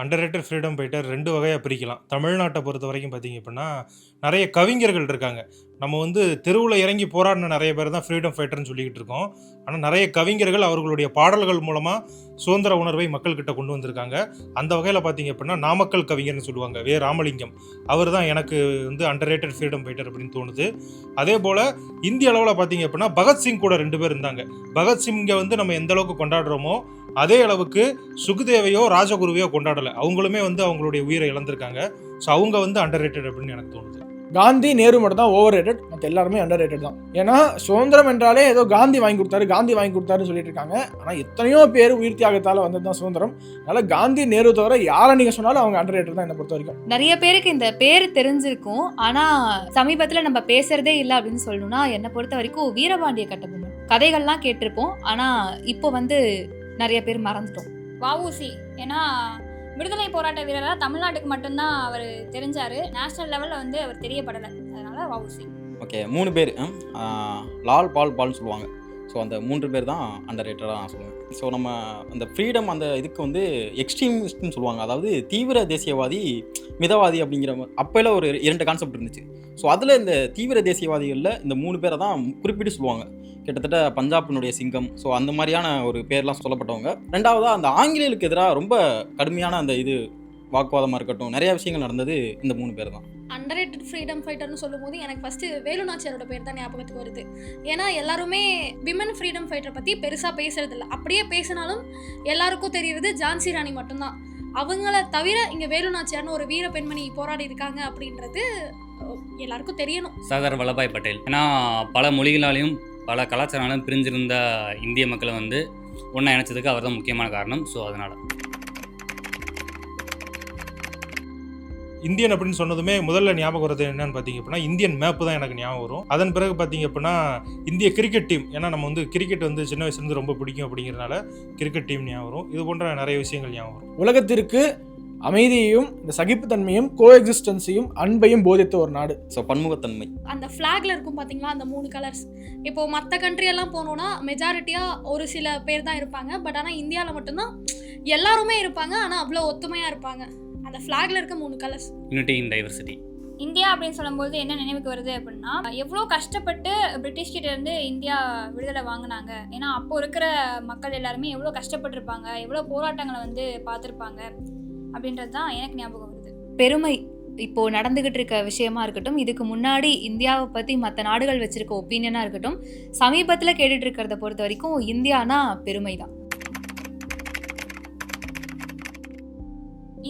Under freedom fighter ரெண்டு வகையாக பிரிக்கலாம். தமிழ்நாட்டை பொறுத்த வரைக்கும் பார்த்தீங்க அப்படின்னா நிறைய கவிஞர்கள் இருக்காங்க. நம்ம வந்து தெருவில் இறங்கி போராடின நிறைய பேர் தான் ஃப்ரீடம் ஃபைட்டர்னு சொல்லிக்கிட்டு இருக்கோம். ஆனால் நிறைய கவிஞர்கள் அவர்களுடைய பாடல்கள் மூலமாக சுதந்திர உணர்வை மக்கள்கிட்ட கொண்டு வந்திருக்காங்க. அந்த வகையில் பார்த்தீங்க அப்படின்னா நாமக்கல் கவிஞர்னு சொல்லுவாங்க வே. ராமலிங்கம். அவர் தான் எனக்கு வந்து அண்டர் ஃப்ரீடம் ஃபைட்டர் அப்படின்னு தோணுது. அதே போல் இந்திய அளவில் பார்த்தீங்க அப்படின்னா பகத்சிங் கூட ரெண்டு பேர் இருந்தாங்க. பகத்சிங்கை வந்து நம்ம எந்த அளவுக்கு கொண்டாடுறோமோ அதே அளவுக்கு சுகுதேவையோ ராஜகுருவையோ கொண்டாடலை. அவங்களுமே வந்து அவங்களுடைய உயிரை இழந்திருக்காங்க. ஸோ அவங்க வந்து அண்டர் அப்படின்னு எனக்கு தோணுது. காந்தி நேரு மட்டும் தான் ஓவர் ரேட்டட் மற்ற எல்லாருமே அண்டர் ரேட்டட் தான். ஏன்னா சுதந்திரம் என்றாலே ஏதோ காந்தி வாங்கி கொடுத்தாரு காந்தி வாங்கி கொடுத்தாருன்னு சொல்லிட்டு இருக்காங்க. ஆனால் எத்தனையோ பேர் உயிர் தியாகத்தால் வந்தது தான் சுதந்திரம். அதனால காந்தி நேரு தவிர யாரை நீங்கள் சொன்னாலும் அவங்க அண்டர் ரேட்டட் தான் என்னை பொறுத்த வரைக்கும். நிறைய பேருக்கு இந்த பேர் தெரிஞ்சிருக்கும். ஆனா சமீபத்துல நம்ம பேசுறதே இல்லை அப்படின்னு சொல்லணும்னா என்னை பொறுத்த வரைக்கும் வீரபாண்டிய கட்டபொம்மன். கதைகள்லாம் கேட்டிருப்போம். ஆனா இப்போ வந்து நிறைய பேர் மறந்துட்டோம். வஉசி ஏன்னா விடுதலை போராட்ட வீரராக தமிழ்நாட்டுக்கு மட்டும்தான் அவர் தெரிஞ்சாரு. நேஷனல் லெவலில் வந்து அவர் தெரியப்படலை. அதனால வஉசி ஓகே மூணு பேர். லால் பால் பால்னு சொல்லுவாங்க. ஸோ அந்த மூன்று பேர் தான் அண்டர் ரேட்டடாக நான் சொல்லுவேன். ஸோ நம்ம அந்த ஃப்ரீடம் அந்த இதுக்கு வந்து எக்ஸ்ட்ரீமிஸ்ட்னு சொல்லுவாங்க. அதாவது தீவிர தேசியவாதி மிதவாதி அப்படிங்கிற மாதிரி அப்போல ஒரு இரண்டு கான்செப்ட் இருந்துச்சு. ஸோ அதில் இந்த தீவிர தேசியவாதிகளில் இந்த மூணு பேரை தான் குறிப்பிட்டு சொல்லுவாங்க. கிட்டத்தட்ட பஞ்சாபினுடைய சிங்கம். ஸோ அந்த மாதிரியான ஒரு பேர்லாம் சொல்லப்பட்டவங்க. ரெண்டாவதாக அந்த ஆங்கிலேயர்களுக்கு எதிராக ரொம்ப கடுமையான அந்த இது வாக்குவாதமாக இருக்கட்டும் நிறைய விஷயங்கள் நடந்தது இந்த மூணு பேர் தான். அண்டர்ரேட்டட் ஃப்ரீடம் ஃபைட்டர்னு சொல்லும்போது எனக்கு ஃபஸ்ட்டு வேலு நாச்சியாரோட பேர் தான் ஞாபகத்துக்கு வருது. ஏன்னா எல்லாருமே விமன் ஃப்ரீடம் ஃபைட்டர் பற்றி பெருசாக பேசுறது இல்ல அப்படியே பேசினாலும் எல்லாருக்கும் தெரியுறது ஜான்சி ராணி மட்டும்தான். அவங்கள தவிர இங்கே வேலு நாச்சியார்னு ஒரு வீர பெண்மணி போராடி இருக்காங்க அப்படின்றது எல்லாருக்கும் தெரியணும். சர்தார் வல்லபாய் பட்டேல். ஏன்னா பல மொழிகளாலையும் பல கலாச்சாரங்களும் பிரிஞ்சிருந்த இந்திய மக்களை வந்து ஒன்றா இணைச்சதுக்கு அவர் தான் முக்கியமான காரணம். ஸோ அதனால். இந்தியன் அப்படின்னு சொன்னதுமே முதல்ல ஞாபகம் வருது என்னன்னு பார்த்தீங்க அப்படின்னா இந்தியன் மேப்பு தான் எனக்கு ஞாபகம் வரும். அதன் பிறகு பார்த்தீங்க அப்படின்னா இந்திய கிரிக்கெட் டீம் ஏன்னா நம்ம வந்து கிரிக்கெட் வந்து சின்ன வயசுலேருந்து ரொம்ப பிடிக்கும் அப்படிங்கிறனால கிரிக்கெட் டீம் ஞாபகம் வரும். இது போன்ற நிறைய விஷயங்கள் ஞாபகம் வரும். உலகத்திற்கு அமைதியையும் இந்த சகிப்புத்தன்மையும் கோ எக்ஸிஸ்டன்ஸையும் அன்பையும் போதித்த ஒரு நாடு. ஸோ பன்முகத்தன்மை. அந்த ஃப்ளாக்ல இருக்கும் பாத்தீங்களா அந்த மூணு கலர்ஸ் இப்போ மற்ற கண்ட்ரி எல்லாம் போனோம்னா மெஜாரிட்டியா ஒரு சில பேர் தான் இருப்பாங்க. பட் ஆனால் இந்தியாவில் மட்டும்தான் எல்லாருமே இருப்பாங்க. ஆனால் அவ்வளோ ஒத்துமையா இருப்பாங்க. அந்த ஃப்ளாக்ல இருக்க மூணு colours unity in diversity India அப்படின்னு சொல்லும்போது என்ன நினைவுக்கு வருது அப்படின்னா எவ்வளோ கஷ்டப்பட்டு பிரிட்டிஷ் கிட்ட இருந்து இந்தியா விடுதலை வாங்கினாங்க. ஏன்னா அப்போ இருக்கிற மக்கள் எல்லாருமே எவ்வளோ கஷ்டப்பட்டிருப்பாங்க எவ்வளோ போராட்டங்களை வந்து பார்த்துருப்பாங்க அப்படின்றது தான் எனக்கு ஞாபகம் வருது. பெருமை இப்போ நடந்துகிட்டு இருக்க விஷயமா இருக்கட்டும் இதுக்கு முன்னாடி இந்தியாவை பத்தி மற்ற நாடுகள் வச்சிருக்க ஒப்பீனியனா இருக்கட்டும் சமீபத்துல கேட்டுட்டு இருக்கிறத பொறுத்த வரைக்கும் இந்தியானா பெருமை தான்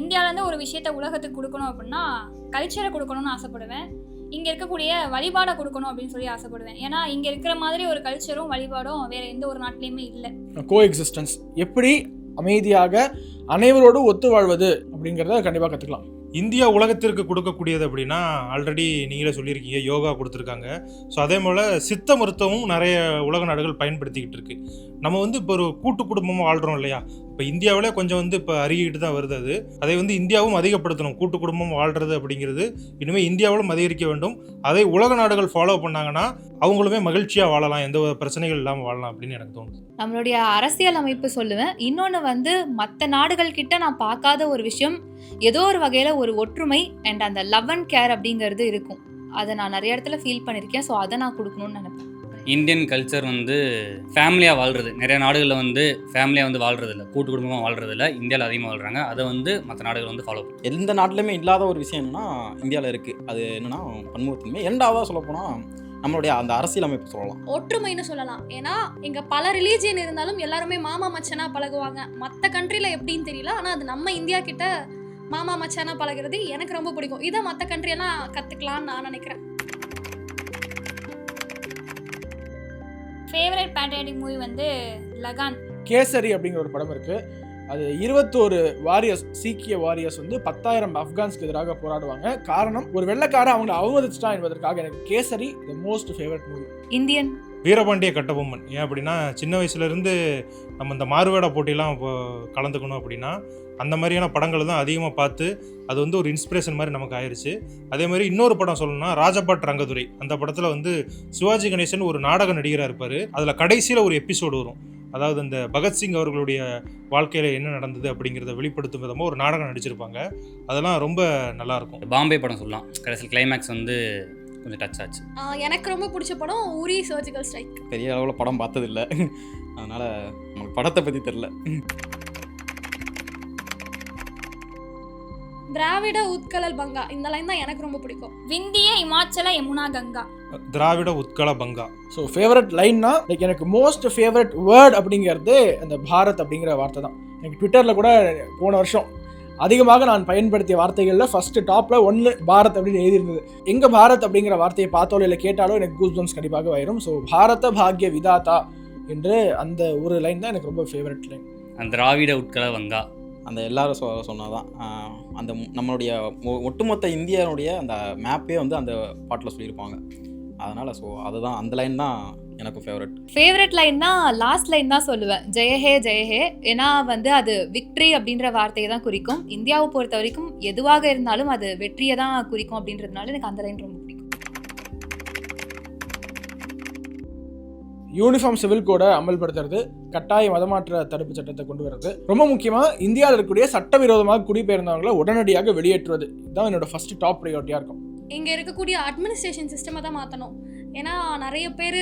இந்தியாவிலேருந்து ஒரு விஷயத்த உலகத்துக்கு கொடுக்கணும் அப்படின்னா கல்ச்சரை கொடுக்கணும்னு ஆசைப்படுவேன். இங்கே இருக்கக்கூடிய வழிபாடை கொடுக்கணும் அப்படின்னு சொல்லி ஆசைப்படுவேன். ஏன்னா இங்கே இருக்கிற மாதிரி ஒரு கல்ச்சரும் வழிபாடும் வேற எந்த ஒரு நாட்டிலையுமே இல்லை. கோ எக்ஸிஸ்டன்ஸ் எப்படி அமைதியாக அனைவரோடு ஒத்து வாழ்வது அப்படிங்கிறத கண்டிப்பாக கற்றுக்கலாம் இந்தியா உலகத்திற்கு கொடுக்கக்கூடியது அப்படின்னா ஆல்ரெடி நீங்களே சொல்லியிருக்கீங்க யோகா கொடுத்துருக்காங்க. ஸோ அதே போல் சித்த மருத்துவமும் நிறைய உலக நாடுகள் பயன்படுத்திக்கிட்டு இருக்கு. நம்ம வந்து இப்போ ஒரு கூட்டு குடும்பமாக வாழ்கிறோம் இல்லையா? இப்போ இந்தியாவில் கொஞ்சம் வந்து இப்போ அருகிட்டு தான் வருது அது. அதை வந்து இந்தியாவும் அதிகப்படுத்தணும். கூட்டு குடும்பம் வாழ்கிறது அப்படிங்கிறது. இனிமேல் இந்தியாவிலும் அதிகரிக்க வேண்டும். அதை உலக நாடுகள் ஃபாலோ பண்ணாங்கன்னா அவங்களுமே மகிழ்ச்சியாக வாழலாம். எந்த ஒரு பிரச்சனைகள் இல்லாமல் வாழலாம் அப்படின்னு எனக்கு தோணுது. நம்மளுடைய அரசியல் அமைப்பு சொல்லுவேன். இன்னொன்று வந்து மற்ற நாடுகள் கிட்ட நான் பார்க்காத ஒரு விஷயம். ஏதோ ஒரு வகையில் ஒரு ஒற்றுமை அண்ட் அந்த லவ் அண்ட் கேர் அப்படிங்கிறது இருக்கும். அதை நான் நிறைய இடத்துல ஃபீல் பண்ணியிருக்கேன். ஸோ அதை நான் கொடுக்கணும்னு நினைப்பேன். இந்தியன் கல்ச்சர் வந்து ஃபேமிலியாக வாழ்கிறது நிறைய நாடுகளில் வந்து ஃபேமிலியாக வந்து வாழ்றது இல்லை கூட்டு குடும்பமாக வாழ்றது இல்லை இந்தியாவில் அதிகமாக வாழ்கிறாங்க அதை வந்து மற்ற நாடுகள் வந்து ஃபாலோ பண்ணும் எந்த நாட்டிலுமே இல்லாத ஒரு விஷயம் என்னன்னா இந்தியாவில் இருக்குது அது என்னன்னா பன்முகத்தன்மை. இரண்டாவதாக சொல்லப்போனால் நம்மளுடைய அந்த அரசியல் அமைப்பு சொல்லலாம். ஒற்றுமைன்னு சொல்லலாம். ஏன்னா இங்க பல ரிலீஜியன் இருந்தாலும் எல்லாருமே மாமா மச்சனா பழகுவாங்க. மற்ற கண்ட்ரில எப்படின்னு தெரியல. ஆனா அது நம்ம இந்தியா கிட்ட மாமா மச்சானா பழகுறது எனக்கு ரொம்ப பிடிக்கும். இதை மற்ற கண்ட்ரி எல்லாம் கத்துக்கலாம்னு நான் நினைக்கிறேன். ஃபேவரட் பேட்ரியாட்டிக் மூவி வந்து லகான் கேசரி அப்படிங்கிற ஒரு படம் இருக்குது அது இருபத்தோரு வாரியர்ஸ் சீக்கிய வாரியர்ஸ் வந்து பத்தாயிரம் ஆப்கான்ஸ்க்கு எதிராக போராடுவாங்க. காரணம் ஒரு வெள்ளைக்காரன் அவங்களை அவமதிச்சிட்டான் என்பதற்காக எனக்கு Kesari the most favourite movie Indian. Veerapandiya Kattabomman. ஏன் அப்படின்னா சின்ன வயசுலேருந்து நம்ம இந்த மாறுவேட போட்டிலாம் இப்போ கலந்துக்கணும் அப்படின்னா அந்த மாதிரியான படங்கள் தான் அதிகமாக பார்த்து அது வந்து ஒரு இன்ஸ்பிரேஷன் மாதிரி நமக்கு ஆயிடுச்சு அதே மாதிரி இன்னொரு படம் சொல்லணும்னா ராஜபாட் ரங்கதுரை. அந்த படத்தில் வந்து சிவாஜி கணேசன் ஒரு நாடக நடிகராக இருப்பார். அதில் கடைசியில் ஒரு எபிசோடு வரும். அதாவது இந்த பகத்சிங் அவர்களுடைய வாழ்க்கையில் என்ன நடந்தது அப்படிங்கிறத வெளிப்படுத்தும் விதமாக ஒரு நாடகம் நடிச்சிருப்பாங்க. அதெல்லாம் ரொம்ப நல்லாயிருக்கும். பாம்பே படம் சொல்லலாம். கடைசியில் கிளைமேக்ஸ் வந்து கொஞ்சம் டச் ஆச்சு. எனக்கு ரொம்ப பிடிச்ச படம் உரி சர்ஜிக்கல் ஸ்ட்ரைக் பெரிய அளவில் படம் பார்த்ததில்ல. அதனால் நமக்கு படத்தை பற்றி தெரில திராவிட உட்கலல் பங்கா. இந்த லைன் தான் எனக்கு ரொம்ப பிடிக்கும். விந்திய இமாச்சல யமுனா கங்கா. திராவிட உத்கல பங்கா. ஸோ ஃபேவரட் லைன்னா லைக் எனக்கு மோஸ்ட் ஃபேவரட் வேர்ட் அப்படிங்கிறது அந்த பாரத் அப்படிங்கிற வார்த்தை தான். எனக்கு ட்விட்டரில் கூட போன வருஷம் அதிகமாக நான் பயன்படுத்திய வார்த்தைகளில் ஃபஸ்ட்டு டாப்பில் ஒன்று பாரத் அப்படின்னு எழுதியிருந்தது. எங்கே பாரத் அப்படிங்கிற வார்த்தையை பார்த்தாலோ இல்லை கேட்டாலோ எனக்கு கூஸ் பம்ஸ் கண்டிப்பாக வரும் ஸோ பாரத பாக்ய விதாதா என்று அந்த ஒரு லைன் தான் எனக்கு ரொம்ப ஃபேவரட் லைன் அந்த திராவிட உட்கல வங்கா அந்த எல்லாரும் சொ சொன்னதான். அந்த நம்மளுடைய ஒ- ஒட்டுமொத்த இந்தியாவுடைய அந்த மேப்பே வந்து அந்த பாட்டில் சொல்லியிருப்பாங்க. அதனால் ஸோ அதுதான் அந்த லைன் தான் எனக்கு ஃபேவரட் ஃபேவரட் லைன்னா லாஸ்ட் லைன் தான் சொல்லுவேன். ஜெயஹே ஜெயஹே ஏன்னா வந்து அது விக்ட்ரி அப்படின்ற வார்த்தையை தான் குறிக்கும். இந்தியாவை பொறுத்த வரைக்கும் எதுவாக இருந்தாலும் அது வெற்றியை தான் குறிக்கும் அப்படின்றதுனால எனக்கு அந்த லைன் ரொம்ப யூனிஃபார்ம் சிவில் கோடை அமல்படுத்துறது கட்டாய மதமாற்ற தடுப்பு சட்டத்தை கொண்டு வர்றது. ரொம்ப முக்கியமாக இந்தியாவில் இருக்கக்கூடிய சட்டவிரோதமாக குடிபெயர்ந்தவங்களை உடனடியாக வெளியேற்றுவது. இதுதான் என்னோட ஃபர்ஸ்ட் டாப் ப்ரையாரிட்டியாக இருக்கும். இங்கே இருக்கக்கூடிய அட்மினிஸ்ட்ரேஷன் சிஸ்டமை தான் மாற்றணும் ஏன்னா நிறைய பேர்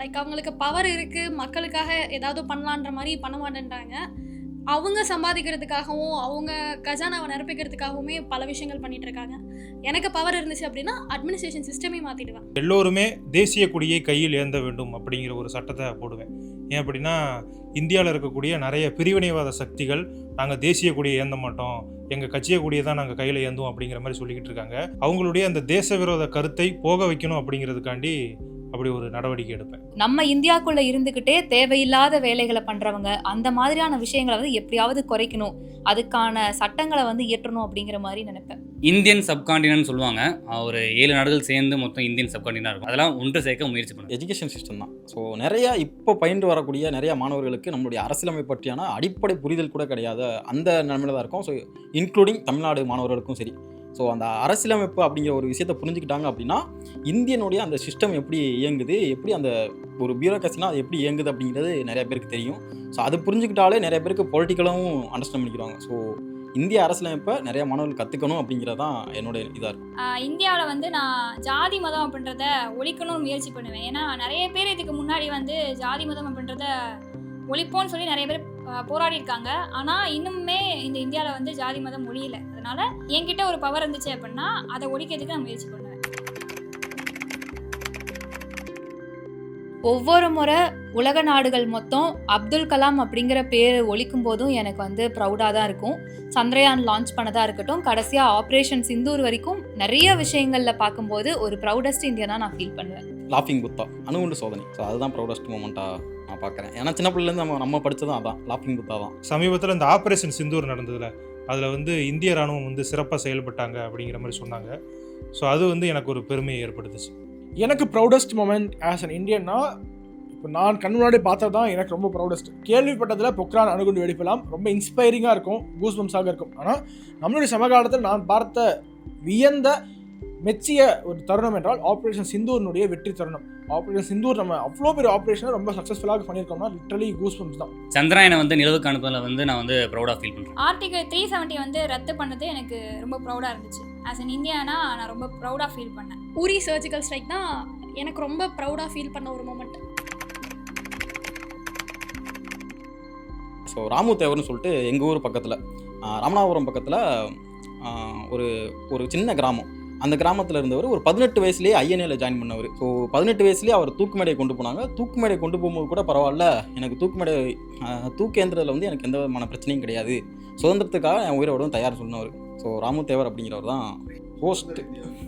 லைக் அவங்களுக்கு பவர் இருக்குது மக்களுக்காக ஏதாவது பண்ணலான்ற மாதிரி பண்ண மாட்டேன்றாங்க. அவங்க சம்பாதிக்கிறதுக்காகவும் அவங்க கஜானாவை நிரப்பிக்கிறதுக்காகவுமே பல விஷயங்கள் பண்ணிட்டு இருக்காங்க. எனக்கு பவர் இருந்துச்சு அப்படின்னா அட்மினிஸ்ட்ரேஷன் சிஸ்டமே மாற்றிடுவேன் எல்லோருமே தேசிய கொடியை கையில் ஏந்த வேண்டும் அப்படிங்கிற ஒரு சட்டத்தை போடுவேன். ஏன் அப்படின்னா இந்தியாவில் இருக்கக்கூடிய நிறைய பிரிவினைவாத சக்திகள் நாங்கள் தேசிய கொடியை ஏந்த மாட்டோம். எங்கள் கட்சிய கொடியை தான் நாங்கள் கையில் ஏந்துவோம் அப்படிங்கிற மாதிரி சொல்லிக்கிட்டு இருக்காங்க. அவங்களுடைய அந்த தேச விரோத கருத்தை போக வைக்கணும் அப்படிங்கிறதுக்காண்டி அப்படி ஒரு நடவடிக்கை எடுப்பேன். நம்ம இந்தியாக்குள்ள இருந்துக்கிட்டே தேவையில்லாத வேலைகளை பண்றவங்க அந்த மாதிரியான விஷயங்களை வந்து எப்படியாவது குறைக்கணும். அதுக்கான சட்டங்களை வந்து இயற்றணும் அப்படிங்கிற மாதிரி நினைப்பேன். இந்தியன் சப்காண்டினன்னு சொல்லுவாங்க. ஒரு ஏழு நாடுகள் சேர்ந்து மொத்தம் இந்தியன் சப்காண்டினாக இருக்கும். அதெல்லாம் ஒன்று சேர்க்க முயற்சி பண்ணும் எஜுகேஷன் சிஸ்டம் தான். ஸோ நிறைய இப்போ பயின்று வரக்கூடிய நிறைய மாணவர்களுக்கு நம்மளுடைய அரசியலமை பற்றியான அடிப்படை புரிதல் கூட கிடையாத. அந்த நிலமையில தான் இருக்கும். ஸோ இன்க்ளூடிங் தமிழ்நாடு மாணவர்களுக்கும் சரி. ஸோ அந்த அரசியலமைப்பு அப்படிங்கிற ஒரு விஷயத்தை புரிஞ்சுக்கிட்டாங்க அப்படின்னா இந்தியனுடைய அந்த சிஸ்டம் எப்படி இயங்குது எப்படி அந்த ஒரு பியூரோக்ரஸினா அது எப்படி இயங்குது அப்படிங்கிறது நிறைய பேருக்கு தெரியும். ஸோ அது புரிஞ்சுக்கிட்டாலே நிறைய பேருக்கு பொலிட்டிக்கலாகவும் அண்டர்ஸ்டாண்ட் பண்ணிக்கிறாங்க. ஸோ இந்திய அரசியலமைப்பை நிறைய மாணவர்கள் கற்றுக்கணும் அப்படிங்கிறது தான் என்னோட இதாக இருக்கும் இந்தியாவில் வந்து நான் ஜாதி மதம் அப்படின்றத ஒழிக்கணும்னு முயற்சி பண்ணுவேன். ஏன்னா நிறைய பேர் இதுக்கு முன்னாடி வந்து ஜாதி மதம் அப்படின்றத ஒழிப்போன்னு சொல்லி நிறைய பேர் போராடி இருக்காங்க ஆனால் இன்னுமே இந்த இந்தியாவில் வந்து ஜாதி மதம் ஒழியலை. அதனால் என்கிட்ட ஒரு பவர் இருந்துச்சு அப்படின்னா அதை ஒழிக்கிறதுக்கு நான் முயற்சி பண்ணுவேன். ஒவ்வொரு முறை உலக நாடுகள் மொத்தம் அப்துல் கலாம் அப்படிங்கிற பேர் ஒழிக்கும் போதும் எனக்கு வந்து ப்ரௌடாக தான் இருக்கும். சந்திரயான் லான்ச் பண்ணதா இருக்கட்டும் கடைசியாக ஆப்ரேஷன் சிந்தூர் வரைக்கும் நிறைய விஷயங்களில் பார்க்கும்போது ஒரு ப்ரௌடஸ்ட் இந்தியா தான் நான் ஃபீல் பண்ணுவேன். லாஃபிங் புத்தா அணுகுண்டு சோதனை. ஸோ அதுதான் ப்ரௌடஸ்ட் மூமெண்ட்டாக நான் பார்க்குறேன். ஏன்னா சின்ன பிள்ளைலேருந்து நம்ம நம்ம படித்ததும் அதான். லாஃபிங் புத்தா தான். சமீபத்தில் இந்த ஆப்ரேஷன் சிந்தூர் நடந்ததுல அதில் வந்து இந்திய ராணுவம் வந்து சிறப்பாக செயல்பட்டாங்க அப்படிங்கிற மாதிரி சொன்னாங்க. ஸோ அது வந்து எனக்கு ஒரு பெருமையை ஏற்படுத்துச்சு. எனக்கு ப்ரௌடஸ்ட் மூமெண்ட் ஆஸ் அன் இந்தியன்னா இப்போ நான் கண் முன்னாடி பார்த்தது தான் எனக்கு ரொம்ப ப்ரௌடஸ்ட் கேள்விப்பட்டதில் பொக்ரான் அணுகுண்டு வெடிப்பலாம் ரொம்ப இன்ஸ்பைரிங்காக இருக்கும் கூஸ்பம்ஸாக இருக்கும். ஆனால் நம்மளுடைய சமகாலத்தில் நான் பார்த்த வியந்த மெச்சிய ஒரு தருணம் என்றால் ஆப்ரேஷன் சிந்தூரினுடைய வெற்றி தருணம். ஆப்ரேஷன் சிந்தூர் நம்ம அவ்வளோ பெரிய ஆப்ரேஷனை ரொம்ப சக்ஸஸ்ஃபுல்லாக பண்ணியிருக்கோம்னா லிட்டரலி கூஸ்பம்ஸ் தான். சந்திராயனை வந்து நிலவுக்கு அனுப்புனதில் வந்து நான் வந்து ப்ரௌடாக ஃபீல் பண்ணுறேன் ஆர்டிகல் த்ரீ செவன்ட்டி வந்து ரத்து பண்ணது எனக்கு ரொம்ப ப்ரௌடாக இருந்துச்சு. ஆஸ் அன் இந்தியானா நான் ரொம்ப ப்ரௌடாக ஃபீல் பண்ணேன். உரி சர்ஜிக்கல் ஸ்ட்ரைக் தான் எனக்கு ரொம்ப ப்ரௌடாக ஃபீல் பண்ண ஒரு மூமெண்ட் ஸோ ராமு தேவர்னு சொல்லிட்டு எங்கள் ஊர் பக்கத்தில் ராமநாதபுரம் பக்கத்தில் ஒரு ஒரு சின்ன கிராமம். அந்த கிராமத்தில் இருந்தவர் ஒரு பதினெட்டு வயசுலேயே ஐஎன்ஏல ஜாயின் பண்ணவர். ஸோ பதினெட்டு வயசுலேயே அவர் தூக்கு மேடையை கொண்டு போனாங்க. தூக்கு மேடையை கொண்டு போகும்போது கூட பரவாயில்ல எனக்கு தூக்கு மேடை தூக்கேந்திரத்தில் வந்து எனக்கு எந்த விதமான பிரச்சனையும் கிடையாது. சுதந்திரத்துக்காக என் உயிரோடவும் தயார் சொன்னவர். ஸோ ராமு தேவர் அப்படிங்கிறவர் தான் போஸ்ட்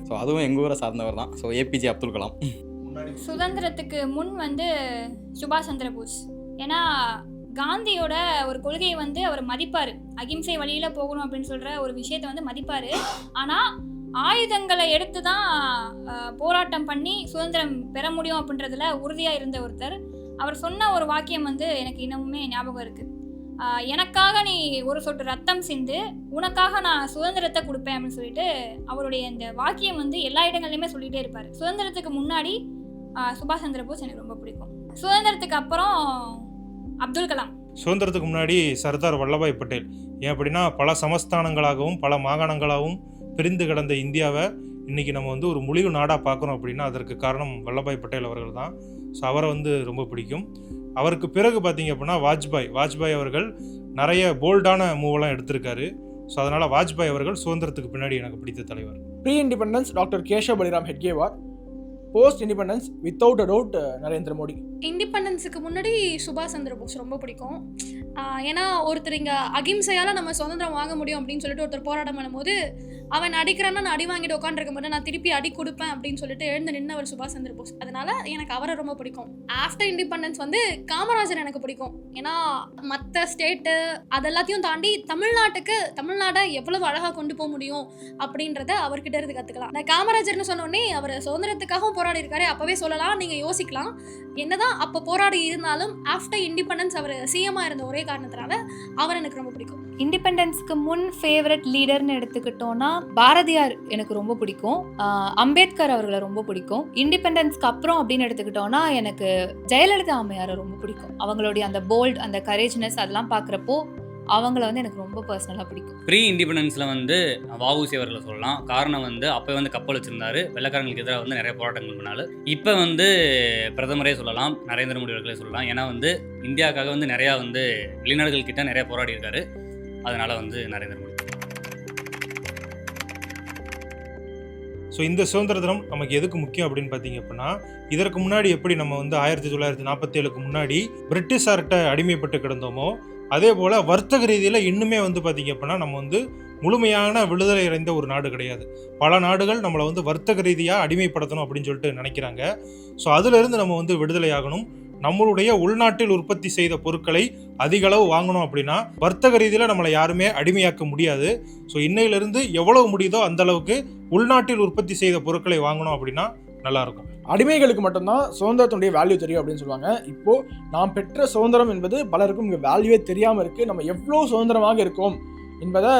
ஸோ அதுவும் எங்கள் ஊரை சார்ந்தவர் தான். So APJ Abdul Kalam. சுதந்திரத்துக்கு முன் வந்து சுபாஷ் சந்திர போஸ். ஏன்னா காந்தியோட ஒரு கொள்கையை வந்து அவர் மதிப்பார். அகிம்சை வழியில் போகணும் அப்படின்னு சொல்கிற ஒரு விஷயத்தை வந்து மதிப்பார். ஆனால் ஆயுதங்களை எடுத்து தான் போராட்டம் பண்ணி சுதந்திரம் பெற முடியும் அப்படின்றதுல உறுதியாக இருந்த ஒருத்தர். அவர் சொன்ன ஒரு வாக்கியம் வந்து எனக்கு இன்னமுமே ஞாபகம் இருக்குது எனக்காக நீ ஒரு சொட்டு ரத்தம் சிந்து உனக்காக நான் சுதந்திரத்தை கொடுப்பேன் அப்படின்னு சொல்லிட்டு அவருடைய இந்த வாக்கியம் வந்து எல்லா இடங்கள்லையுமே சொல்லிகிட்டே இருப்பார். சுதந்திரத்துக்கு முன்னாடி சுபாஷ் சந்திர போஸ் எனக்கு ரொம்ப பிடிக்கும். சுதந்திரத்துக்கு அப்புறம் அப்துல் கலாம். சுதந்திரத்துக்கு முன்னாடி சர்தார் வல்லபாய் பட்டேல். ஏன் அப்படின்னா பல சமஸ்தானங்களாகவும் பல மாகாணங்களாகவும் பிரிந்து கிடந்த இந்தியாவை இன்னைக்கு நம்ம வந்து ஒரு முழிவு நாடாக பார்க்குறோம் அப்படின்னா அதற்கு காரணம் வல்லபாய் பட்டேல் அவர்கள் தான். ஸோ அவரை வந்து ரொம்ப பிடிக்கும். அவருக்கு பிறகு பார்த்தீங்க அப்படின்னா வாஜ்பாய். வாஜ்பாய் அவர்கள் நிறைய போல்டான மூவெல்லாம் எடுத்திருக்காரு. ஸோ அதனால் வாஜ்பாய் அவர்கள் சுதந்திரத்துக்கு பின்னாடி எனக்கு பிடித்த தலைவர். Pre independence doctor Keshav Baliram Hedgewar. Post independence without a doubt Narendra Modi. இண்டிபெண்டன்ஸுக்கு முன்னாடி சுபாஷ் சந்திர போஸ் ரொம்ப பிடிக்கும். ஏன்னா ஒருத்தர் இங்கே அகிம்சையால் நம்ம சுதந்திரம் வாங்க முடியும் அப்படின்னு சொல்லிட்டு ஒருத்தர் போராட்டம் பண்ணும்போது அவன் அடிக்கிறான்னா நான் அடி வாங்கிட்டு உட்காந்துருக்க மாட்டேன். நான் திருப்பி அடி கொடுப்பேன் அப்படின்னு சொல்லிட்டு எழுந்து நின்னவர் சுபாஷ் சந்திர போஸ். அதனால எனக்கு அவரை ரொம்ப பிடிக்கும். ஆஃப்டர் இண்டிபெண்டன்ஸ் வந்து காமராஜர் எனக்கு பிடிக்கும். ஏன்னா மற்ற ஸ்டேட்டு அதெல்லாத்தையும் தாண்டி தமிழ்நாட்டுக்கு தமிழ்நாடை எவ்வளவு அழகாக கொண்டு போக முடியும் அப்படின்றத அவர்கிட்ட இருந்து கற்றுக்கலாம் நான் காமராஜர்னு சொன்னோடனே அவர் சுதந்திரத்துக்காகவும் போராடி இருக்காரு. அப்போவே சொல்லலாம் நீங்கள் யோசிக்கலாம். என்னதான் அப்போ போராடி இருந்தாலும் ஆஃப்டர் இண்டிபெண்டன்ஸ் அவர் சிஎம்மாக இருந்த ஒரே காரணத்தினால அவர் எனக்கு ரொம்ப பிடிக்கும். இண்டிபெண்டன்ஸ்க்கு முன் ஃபேவரட் லீடர்னு எடுத்துக்கிட்டோன்னா பாரதியார் எனக்கு ரொம்ப பிடிக்கும். அம்பேத்கர் அவர்களை ரொம்ப பிடிக்கும். இண்டிபெண்டன்ஸ்க்கு அப்புறம் அப்படின்னு எடுத்துக்கிட்டோன்னா எனக்கு ஜெயலலிதா அம்மையாரை ரொம்ப பிடிக்கும். அவங்களுடைய அந்த போல்ட் அந்த கரேஜ்னஸ் அதெல்லாம் பார்க்குறப்போ அவங்கள வந்து எனக்கு ரொம்ப பர்சனலாக பிடிக்கும். ப்ரீ இண்டிபெண்டன்ஸில் வந்து வஉசி அவர்களை சொல்லலாம். காரணம் வந்து அப்போ வந்து கப்பல் வச்சிருந்தாரு. வெள்ளக்காரங்களுக்கு எதிராக வந்து நிறைய போராட்டங்கள் பண்ணாலும் இப்போ வந்து பிரதமரே சொல்லலாம் நரேந்திர மோடி அவர்களே சொல்லலாம். ஏன்னா வந்து இந்தியாவுக்காக வந்து நிறையா வந்து வெளிநாடுகள் கிட்ட நிறைய போராடி இருக்காரு அதனால வந்து நரேந்திர மோடி ஸோ இந்த சுதந்திர தினம் நமக்கு எதுக்கு முக்கியம் அப்படின்னு பார்த்தீங்க அப்படின்னா இதற்கு முன்னாடி எப்படி நம்ம வந்து ஆயிரத்தி தொள்ளாயிரத்தி நாற்பத்தி ஏழுக்கு முன்னாடி பிரிட்டிஷார்கிட்ட அடிமைப்பட்டு கிடந்தோமோ அதே போல் வர்த்தக ரீதியில் இன்னுமே வந்து பார்த்தீங்க அப்படின்னா நம்ம வந்து முழுமையான விடுதலை அடைந்த ஒரு நாடு கிடையாது. பல நாடுகள் நம்மளை வந்து வர்த்தக ரீதியாக அடிமைப்படுத்தணும் அப்படின்னு சொல்லிட்டு நினைக்கிறாங்க. ஸோ அதிலிருந்து நம்ம வந்து விடுதலை ஆகணும். நம்மளுடைய உள்நாட்டில் உற்பத்தி செய்த பொருட்களை அதிக அளவு வாங்கணும் அப்படின்னா வர்த்தக ரீதியில் நம்மளை யாருமே அடிமையாக்க முடியாது. ஸோ இன்னையிலிருந்து எவ்வளவு முடியுதோ அந்த அளவுக்கு உள்நாட்டில் உற்பத்தி செய்த பொருட்களை வாங்கணும் அப்படின்னா நல்லாயிருக்கும் அடிமைகளுக்கு மட்டும்தான் சுதந்திரத்தினுடைய வேல்யூ தெரியும் அப்படின்னு சொல்லுவாங்க. இப்போ நாம் பெற்ற சுதந்திரம் என்பது பலருக்கும் இங்கே வேல்யூவே தெரியாமல் இருக்கு. நம்ம எவ்வளோ சுதந்திரமாக இருக்கோம் என்பதை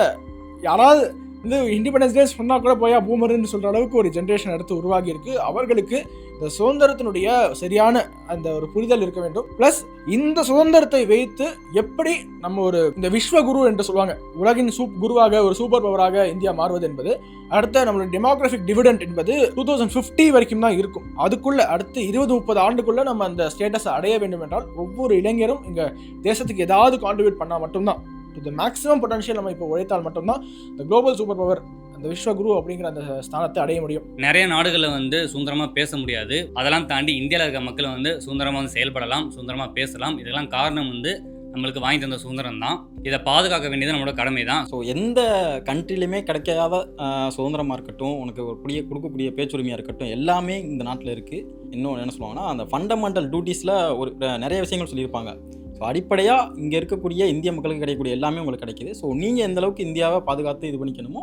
யாராவது வந்து இண்டிபெண்டன்ஸ் டே சொன்னால் கூட போயா பூமர்னு சொல்கிற அளவுக்கு ஒரு ஜென்ரேஷன் அடுத்து உருவாகி இருக்கு அவர்களுக்கு இந்த சுதந்திரத்தினுடைய சரியான அந்த ஒரு புரிதல் இருக்க வேண்டும். ப்ளஸ் இந்த சுதந்திரத்தை வைத்து எப்படி நம்ம ஒரு இந்த விஸ்வகுரு என்று சொல்லுவாங்க. உலகின் சூப் குருவாக ஒரு சூப்பர் பவராக இந்தியா மாறுவது என்பது அடுத்த நம்மளோட டெமோக்ராஃபிக் டிவிடெண்ட் என்பது டூ தௌசண்ட் ஃபிஃப்டி வரைக்கும் தான் இருக்கும். அதுக்குள்ள அடுத்து இருபது முப்பது ஆண்டுக்குள்ள நம்ம அந்த ஸ்டேட்டஸை அடைய வேண்டும் என்றால் ஒவ்வொரு இளைஞரும் இங்கே தேசத்துக்கு ஏதாவது கான்ட்ரிபியூட் பண்ணால் மட்டும்தான். டு மேக்ஸிமம் பொட்டன்ஷியல் நம்ம இப்போ உழைத்தால் மட்டும்தான் இந்த குளோபல் சூப்பர் பவர் அந்த விஸ்வகுரு அப்படிங்கிற அந்த ஸ்தானத்தை அடைய முடியும். நிறைய நாடுகளில் வந்து சுதந்திரமாக பேச முடியாது. அதெல்லாம் தாண்டி இந்தியாவில் இருக்க மக்கள் வந்து சுதந்திரமாக வந்து செயல்படலாம் சுதந்திரமாக பேசலாம். இதெல்லாம் காரணம் வந்து நம்மளுக்கு வாங்கி தந்த சுதந்திரம் தான். இதை பாதுகாக்க வேண்டியது நம்மளோட கடமை தான் ஸோ எந்த கண்ட்ரிலையுமே கிடைக்காத ஆஹ், சுதந்திரமா இருக்கட்டும் உனக்கு ஒரு புதிய கொடுக்கக்கூடிய பேச்சுரிமையாக இருக்கட்டும் எல்லாமே இந்த நாட்டில் இருக்குது இன்னும் என்ன சொல்லுவாங்கன்னா அந்த ஃபண்டமெண்டல் டியூட்டிஸில் ஒரு நிறைய விஷயங்கள் சொல்லியிருப்பாங்க. ஸோ அடிப்படையாக இங்கே இருக்கக்கூடிய இந்திய மக்களுக்கு கிடைக்கக்கூடிய எல்லாமே உங்களுக்கு கிடைக்குது. ஸோ நீங்கள் எந்த அளவுக்கு இந்தியாவை பாதுகாத்து இது பண்ணிக்கணுமோ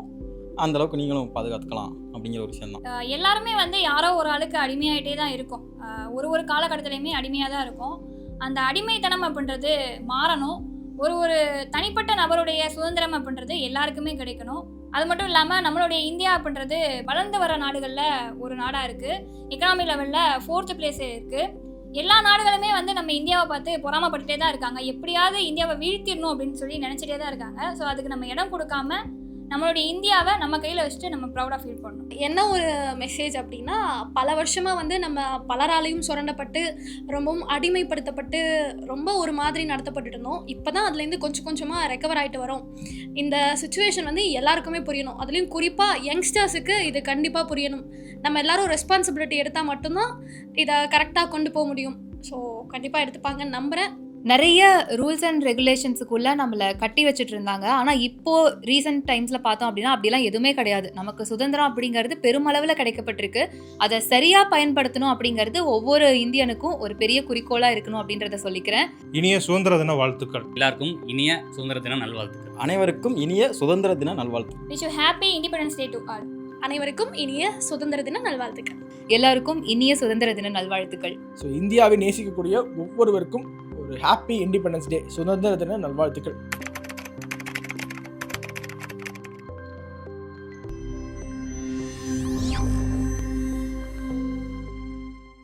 அந்த அளவுக்கு நீங்களும் பாதுகாத்துக்கலாம் அப்படிங்கிற ஒரு விஷயம் தான் எல்லாருமே வந்து யாரோ ஒரு ஆளுக்கு அடிமையாயிட்டே தான் இருக்கும். ஒரு ஒரு காலகட்டத்திலையுமே அடிமையாக தான் இருக்கும். அந்த அடிமைத்தனம் அப்படின்றது மாறணும். ஒரு ஒரு தனிப்பட்ட நபருடைய சுதந்திரம் அப்படின்றது எல்லாருக்குமே கிடைக்கணும். அது மட்டும் இல்லாமல் நம்மளுடைய இந்தியா அப்படின்றது வளர்ந்து வர நாடுகளில் ஒரு நாடாக இருக்குது எக்கனாமி லெவலில் ஃபோர்த்து பிளேஸ் இருக்குது எல்லா நாடுகளுமே வந்து நம்ம இந்தியாவை பார்த்து பொறாமப்பட்டுட்டே தான் இருக்காங்க. எப்படியாவது இந்தியாவை வீழ்த்திடணும் அப்படின்னு சொல்லி நினச்சிட்டே தான் இருக்காங்க. ஸோ அதுக்கு நம்ம இடம் கொடுக்காம நம்மளுடைய இந்தியாவை நம்ம கையில் வச்சுட்டு நம்ம ப்ரௌடாக ஃபீல் பண்ணணும். என்ன ஒரு மெசேஜ் அப்படின்னா பல வருஷமாக வந்து நம்ம பலராலையும் சுரண்டப்பட்டு ரொம்பவும் அடிமைப்படுத்தப்பட்டு ரொம்ப ஒரு மாதிரி நடத்தப்பட்டுட்டு இருந்தோம். இப்போ தான் அதுலேருந்து கொஞ்சம் கொஞ்சமாக ரெக்கவர் ஆகிட்டு வரோம். இந்த சுச்சுவேஷன் வந்து எல்லாருக்குமே புரியணும். அதுலேயும் குறிப்பாக யங்ஸ்டர்ஸுக்கு இது கண்டிப்பாக புரியணும். நம்ம எல்லாரும் ரெஸ்பான்சிபிலிட்டி எடுத்தால் மட்டும்தான் இதை கரெக்டாக கொண்டு போக முடியும். ஸோ கண்டிப்பாக எடுத்துப்பாங்கன்னு நம்புகிறேன் நிறைய ரூல்ஸ் அண்ட் ரெகுலேஷன்ஸுக்குள்ள நம்மளை கட்டி வச்சுட்டு இருந்தாங்க. ஆனால் இப்போ ரீசெண்ட் டைம்ஸில் பார்த்தோம் அப்படின்னா அப்படிலாம் எதுவுமே கிடையாது. நமக்கு சுதந்திரம் அப்படிங்கிறது பெருமளவில் கிடைக்கப்பட்டிருக்கு. அதை சரியாக பயன்படுத்தணும் அப்படிங்கிறது ஒவ்வொரு இந்தியனுக்கும் ஒரு பெரிய குறிக்கோளாக இருக்கணும் அப்படின்றத சொல்லிக்கிறேன். இனிய சுதந்திர தின வாழ்த்துக்கள். எல்லாருக்கும் இனிய சுதந்திர தின நல்வாழ்த்துக்கள். அனைவருக்கும் இனிய சுதந்திர தின நல்வாழ்த்து wish you happy independence day to all அனைவருக்கும் இனிய சுதந்திர தின நல்வாழ்த்துக்கள். எல்லாருக்கும் இனிய சுதந்திர தின நல்வாழ்த்துக்கள். ஸோ இந்தியாவை நேசிக்கக்கூடிய ஒவ்வொருவருக்கும் ஒரு ஹாப்பி இண்டிபெண்டன்ஸ் டே. சுதந்திர தின நல்வாழ்த்துக்கள்.